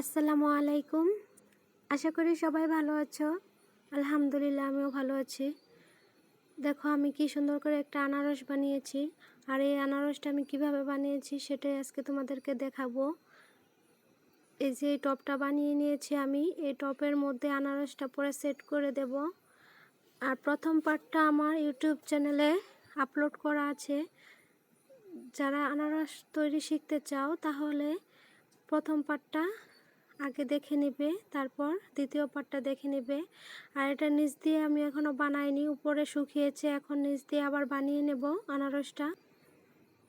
আসসালামু আলাইকুম। আশা করি সবাই ভালো আছো। আলহামদুলিল্লাহ, আমিও ভালো আছি। দেখো, আমি কি সুন্দর করে একটা আনারস বানিয়েছি। আর এই আনারসটা আমি কীভাবে বানিয়েছি সেটাই আজকে তোমাদেরকে দেখাবো। এই যে এই টপটা বানিয়ে নিয়েছি আমি, এই টপের মধ্যে আনারসটা পরে সেট করে দেব। আর প্রথম পার্টটা আমার ইউটিউব চ্যানেলে আপলোড করা আছে। যারা আনারস তৈরি শিখতে চাও, তাহলে প্রথম পার্টটা আগে দেখে নেবে, তারপর দ্বিতীয় পার্টটা দেখে নেবে। আর এটা নিচ দিয়ে আমি এখনও বানাইনি, উপরে শুকিয়েছে, এখন নিচ দিয়ে আবার বানিয়ে নেব আনারসটা।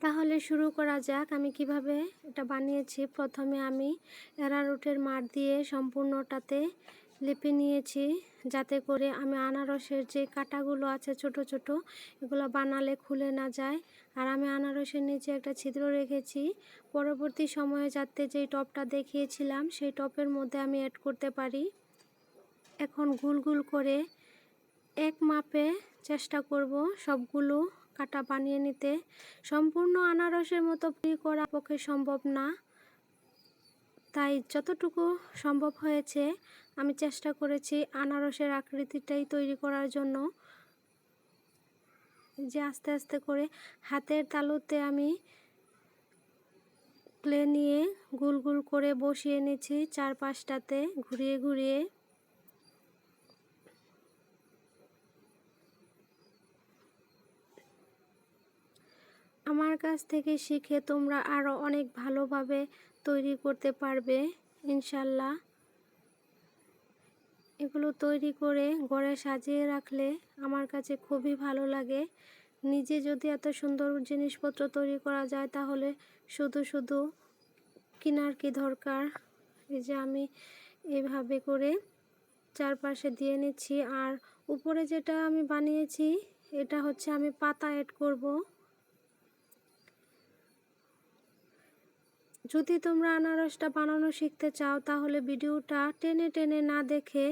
তাহলে শুরু করা যাক, আমি কীভাবে এটা বানিয়েছি। প্রথমে আমি এরারুটের মাঠ দিয়ে সম্পূর্ণটাতে লেপে নিয়েছি যাতে করে আমি আনারসের যে কাটাগুলো আছে ছোট ছোট, এগুলো বানালে খুলে না যায়। আর আমি আনারসের নিচে একটা ছিদ্র রেখেছি। পরবর্তী সময়ে যাতে যেই টপটা দেখিয়েছিলাম, সেই টপের মধ্যে আমি অ্যাড করতে পারি। এখন গুল গুল করে এক মাপে চেষ্টা করব সবগুলো কাটা বানিয়ে নিতে। সম্পূর্ণ আনারসের মতো ফ্রি করা পক্ষে সম্ভব না। তাই যতটুকু সম্ভব হয়েছে, আমি চেষ্টা করেছি আনারসের আকৃতিটাই তৈরি করার জন্য। যে আস্তে আস্তে করে হাতের তালুতে আমি ক্লে নিয়ে গুল গুল করে বসিয়ে নিয়েছি চার পাঁচটাতে ঘুরিয়ে ঘুরিয়ে। আমার কাছ থেকে শিখে তোমরা আরও অনেক ভালোভাবে তৈরি করতে পারবে, ইনশাল্লাহ। এগুলো তৈরি করে ঘরে সাজিয়ে রাখলে আমার কাছে খুবই ভালো লাগে। নিজে যদি এত সুন্দর জিনিসপত্র তৈরি করা যায়, তাহলে শুধু শুধু কেনার কি দরকার? এই যে আমি এভাবে করে চারপাশে দিয়ে নিচ্ছি। আর উপরে যেটা আমি বানিয়েছি, এটা হচ্ছে আমি পাতা অ্যাড করব। যদি তোমরা আনারসটা বানানো শিখতে চাও, তাহলে ভিডিওটা টেনে টেনে না দেখে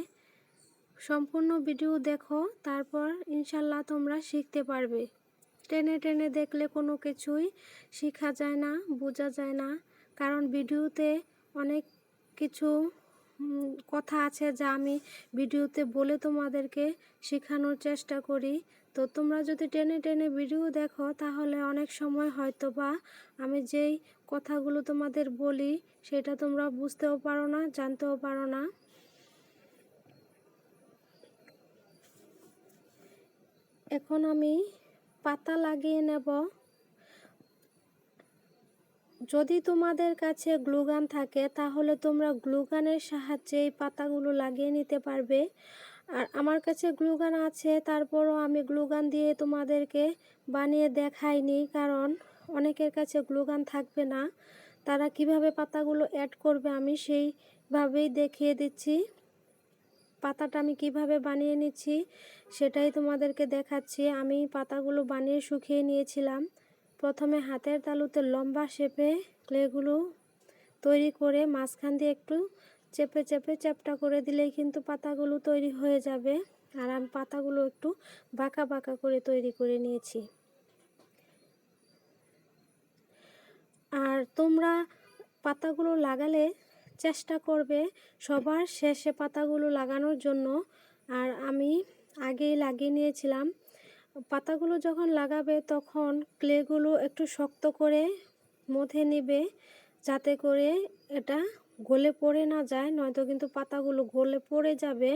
সম্পূর্ণ ভিডিও দেখো, তারপর ইনশাল্লাহ তোমরা শিখতে পারবে। টেনে টেনে দেখলে কোনো কিছুই শেখা যায় না, বোঝা যায় না, কারণ ভিডিওতে অনেক কিছু কথা আছে যা আমি ভিডিওতে বলে তোমাদেরকে শেখানোর চেষ্টা করি। তো তোমরা যদি টেনে টেনে ভিডিও দেখো, তাহলে অনেক সময় হয়তো বা আমি যেই কথাগুলো তোমাদের বলি, সেটা তোমরা বুঝতেও পারো না, জানতেও পারো না। এখন আমি পাতা লাগিয়ে নেব। যদি তোমাদের কাছে গ্লুগান থাকে, তাহলে তোমরা গ্লুগানের সাহায্যে এই পাতাগুলো লাগিয়ে নিতে পারবে। আর আমার কাছে গ্লুগান আছে, তারপরও আমি গ্লুগান দিয়ে তোমাদেরকে বানিয়ে দেখাইনি, কারণ অনেকের কাছে গ্লুগান থাকবে না। তারা কীভাবে পাতাগুলো অ্যাড করবে আমি সেইভাবেই দেখিয়ে দিচ্ছি। পাতাটা আমি কীভাবে বানিয়ে নিচ্ছি সেটাই তোমাদেরকে দেখাচ্ছি। আমি পাতাগুলো বানিয়ে শুকিয়ে নিয়েছিলাম। প্রথমে হাতের তালুতে লম্বা শেপে ক্লেগুলো তৈরি করে মাঝখান দিয়ে একটু চেপে চেপে চ্যাপটা করে দিলেই কিন্তু পাতাগুলো তৈরি হয়ে যাবে। আর আমি পাতাগুলো একটু বাঁকা বাঁকা করে তৈরি করে নিয়েছি। আর তোমরা পাতাগুলো লাগালে চেষ্টা করবে সবার শেষে পাতাগুলো লাগানোর জন্য। আর আমি আগেই লাগিয়ে নিয়েছিলাম। পাতাগুলো যখন লাগাবে তখন ক্লেগুলো একটু শক্ত করে মধে নিবে, যাতে করে এটা গলে পড়ে না যায়, নয়তো কিন্তু পাতাগুলো গলে পড়ে যাবে।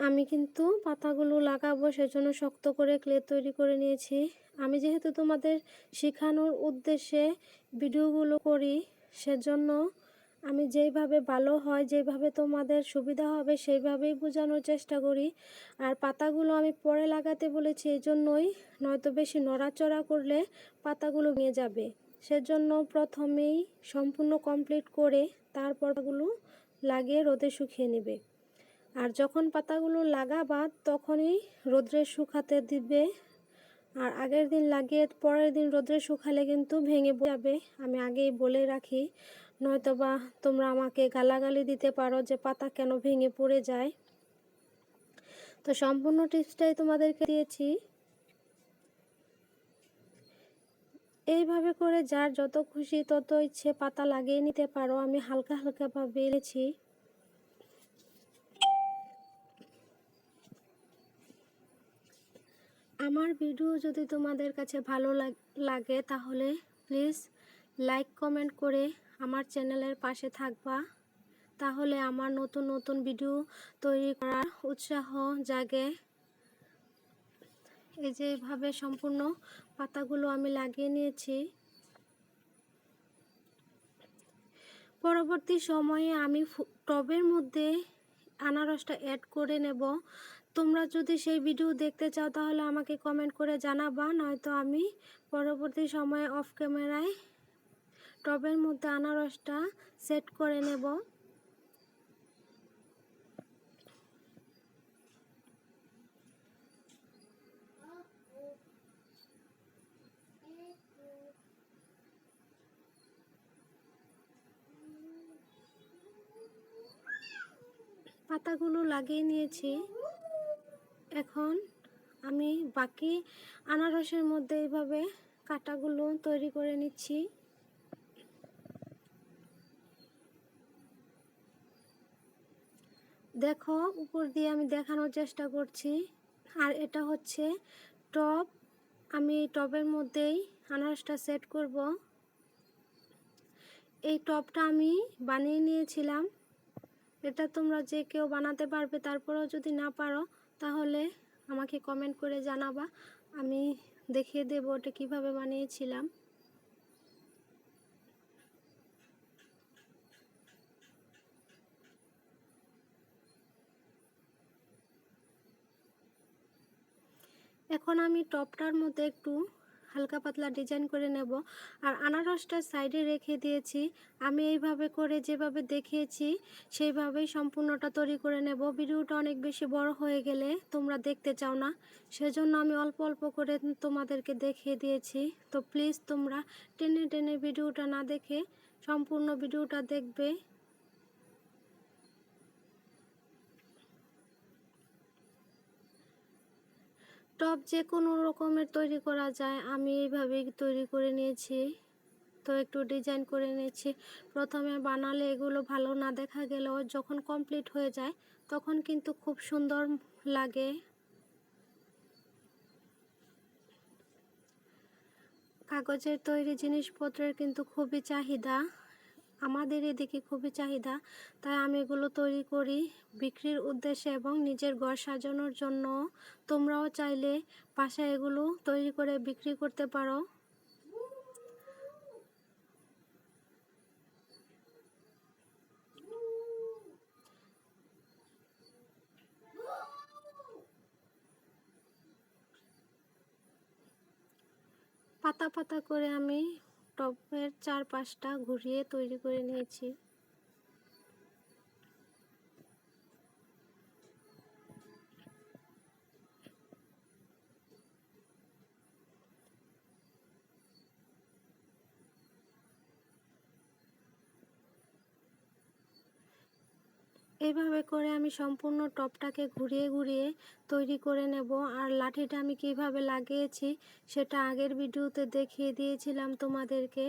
আমি কিন্তু পাতাগুলো লাগাবো, সেজন্য শক্ত করে ক্লে তৈরি করে নিয়েছি। আমি যেহেতু তোমাদের শেখানোর উদ্দেশ্যে ভিডিওগুলো করি, সেজন্য আমি যেইভাবে ভালো হয় যেভাবে তোমাদের সুবিধা হবে, সেইভাবেই বোঝানোর চেষ্টা করি। আর পাতাগুলো আমি পরে লাগাতে বলেছি এই জন্যই নয়তো বেশি নড়াচড়া করলে পাতাগুলো নিয়ে যাবে। সেজন্য প্রথমেই সম্পূর্ণ কমপ্লিট করে তারপরগুলো লাগিয়ে রোদে শুকিয়ে নেবে। আর যখন পাতাগুলো লাগাবা, তখনই রোদ্রে শুকাতে দিবে। আর আগের দিন লাগিয়ে পরের দিন রোদ্রে শুকালে কিন্তু ভেঙে যাবে। আমি আগেই বলে রাখি নয়তো বা তোমরা আমাকে গালাগালি দিতে পারো যে পাতা কেন ভেঙে পড়ে যায়। তো সম্পূর্ণ টিপসটাই তোমাদেরকে দিয়েছি। এইভাবে করে যার যত খুশি তত ইচ্ছে পাতা লাগিয়ে নিতে পারো। আমি হালকা হালকাভাবে এলেছি আমার ভিডিও যদি তোমাদের কাছে ভালো লাগে তাহলে প্লিজ লাইক, কমেন্ট করে আমার চ্যানেলের পাশে থাকবা। তাহলে আমার নতুন নতুন ভিডিও তৈরি করার উৎসাহ জাগে। এই যে এভাবে সম্পূর্ণ পাতাগুলো আমি লাগিয়ে নিয়েছি। পরবর্তী সময়ে আমি টবের মধ্যে আনারসটা অ্যাড করে নেব। তোমরা যদি সেই ভিডিও দেখতে চাও, তাহলে আমাকে কমেন্ট করে জানাবা, নয়তো আমি পরবর্তী সময়ে অফ ক্যামেরায় টবের মধ্যে আনারসটা সেট করে নেব। পাতাগুলো লাগিয়ে নিয়েছি। এখন আমি বাকি আনারসের মধ্যে এইভাবে কাটাগুলো তৈরি করে নিচ্ছি। দেখো, উপর দিয়ে আমি দেখানোর চেষ্টা করছি। আর এটা হচ্ছে টপ আমি টবের মধ্যেই আনারসটা সেট করব। এই টপটা আমি বানিয়ে নিয়েছিলাম। এটা তোমরা যে কেউ বানাতে পারবে তারপরেও যদি না পারো, তাহলে আমাকে কমেন্ট করে জানাবা। আমি দেখিয়ে দেবো ওটা কীভাবে বানিয়েছিলাম। এখন আমি টপটার মধ্যে একটু হালকা পাতলা ডিজাইন করে নেব। আর আনারসটা সাইডে রেখে দিয়েছি। আমি এইভাবে করে যেভাবে দেখিয়েছি, সেইভাবেই সম্পূর্ণটা তৈরি করে নেব। ভিডিওটা অনেক বেশি বড় হয়ে গেলে তোমরা দেখতে চাও না। সেজন্য আমি অল্প অল্প করে তোমাদেরকে দেখিয়ে দিয়েছি। তো প্লিজ তোমরা টেনে টেনে ভিডিওটা না দেখে সম্পূর্ণ ভিডিওটা দেখবে। টপ যে কোনো রকমের তৈরি করা যায়, আমি এইভাবেই তৈরি করে নিয়েছি। তো একটু ডিজাইন করে নিয়েছি। প্রথমে বানালে এগুলো ভালো না দেখা গেলেও যখন কমপ্লিট হয়ে যায়, তখন কিন্তু খুব সুন্দর লাগে। কাগজের তৈরি জিনিসপত্রের কিন্তু খুবই চাহিদা। আমাদের এদিকে খুবই চাহিদা। তাই আমি এগুলো তৈরি করি বিক্রির উদ্দেশ্যে এবং নিজের ঘর সাজানোর জন্য। তোমরাও চাইলে বাসায় এগুলো তৈরি করে বিক্রি করতে পারো। পাতা পাতা করে আমি টপের চারপাশটা ঘুরিয়ে তৈরি করে নিয়েছি। এইভাবে করে আমি সম্পূর্ণ টপটাকে ঘুরিয়ে ঘুরিয়ে তৈরি করে নেব। আর লাঠিটা আমি কীভাবে লাগিয়েছি, সেটা আগের ভিডিওতে দেখিয়ে দিয়েছিলাম তোমাদেরকে।